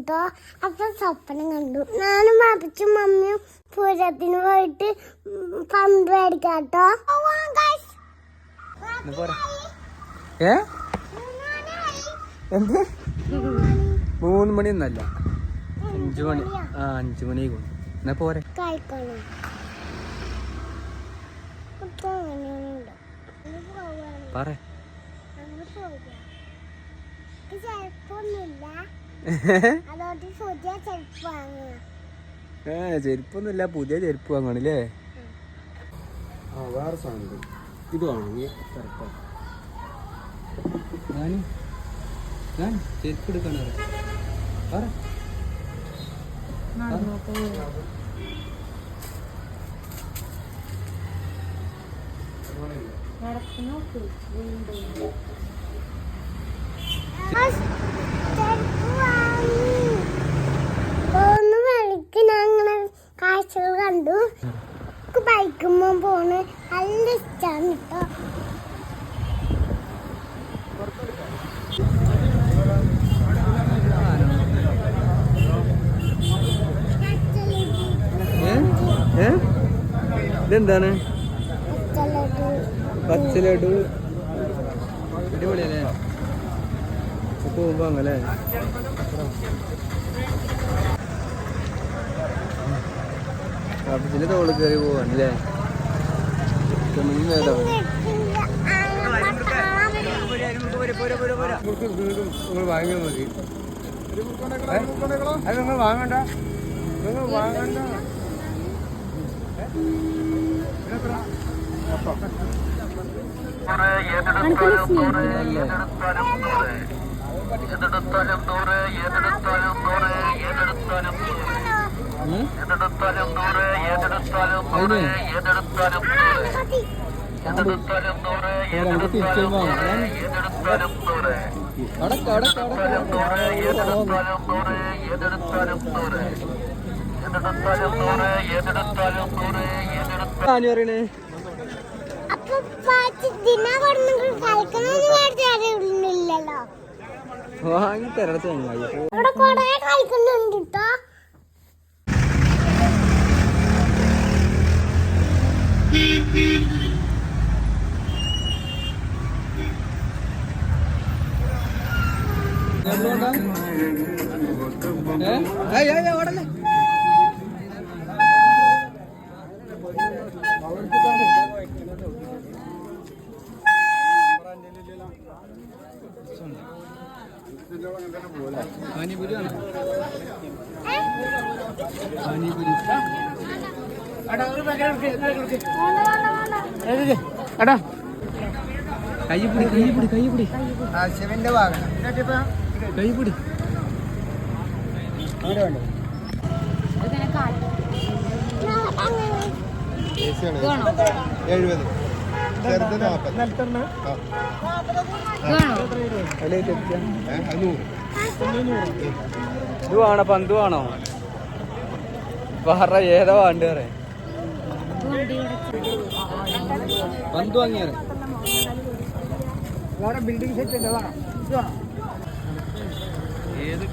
കേട്ടോ. അപ്പൊ സ്വപ്നം കണ്ടു. ഞാനും ബാബച്ചും മമ്മിയും പൂരത്തിന് പോയിട്ട് പന്ത് മേടിക്കാട്ടോ ഏ? എന്ത്? മൂന്ന് മണി ഒന്നല്ല അഞ്ചു മണി. ആ അഞ്ചു മണി എന്നാ പോരെ. പറ. ഏ ചെരുപ്പൊന്നുമില്ല പുതിയ ചെരുപ്പ് വാങ്ങണല്ലേ ആ വേറെ സാധനം ഇത് വാങ്ങി ഞാൻ ഞാൻ ചെരുപ്പ് എടുക്കണ പറ ചെരുപ്പ് വാങ്ങി. പോകുന്ന വഴിക്ക് ഞങ്ങൾ കാഴ്ചകൾ കണ്ടു. എനിക്ക് ബൈക്കുമ്പോ പോണ്. നല്ല ഇഷ്ടമാണ് കേട്ടോ ഇതെന്താണ്? പച്ച അടിപൊളിയല്ലേ? പോകുമ്പോ അങ്ങനെ കാപ്പിച്ചിന്റെ തോൾ കയറി പോവാണല്ലേ? നിങ്ങൾ വാങ്ങിയാൽ മതി അത് നിങ്ങൾ വാങ്ങണ്ട നിങ്ങൾ വാങ്ങണ്ട അല്ലേ ഉം? അതിന് അങ്ങോട്ട് പോരാ, നമുക്ക് തിരിച്ചു പോകാം അടക്ക അടക്ക ആനി പറയണേ. വാങ്ങി തരട ചങ്ങായി ഓടല്ലേ പാനിപൂരി വേണം പാനിപൂരി എടാ കൈപിടി കൈപിടി കയ്യപ്പിടി ശിവന്റെ ഭാഗം. കൈപിടി എഴുപത്. ചെറുത് ഇത് വേണോ? പന്ത് വേണോ? വേറെ ഏതാ വേണ്ട പറ പന്ത് വാങ്ങിയാറ് വേറെ ബിൽഡിംഗ് സെറ്റ് ഉണ്ട് വേണം ഏത്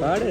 പാട്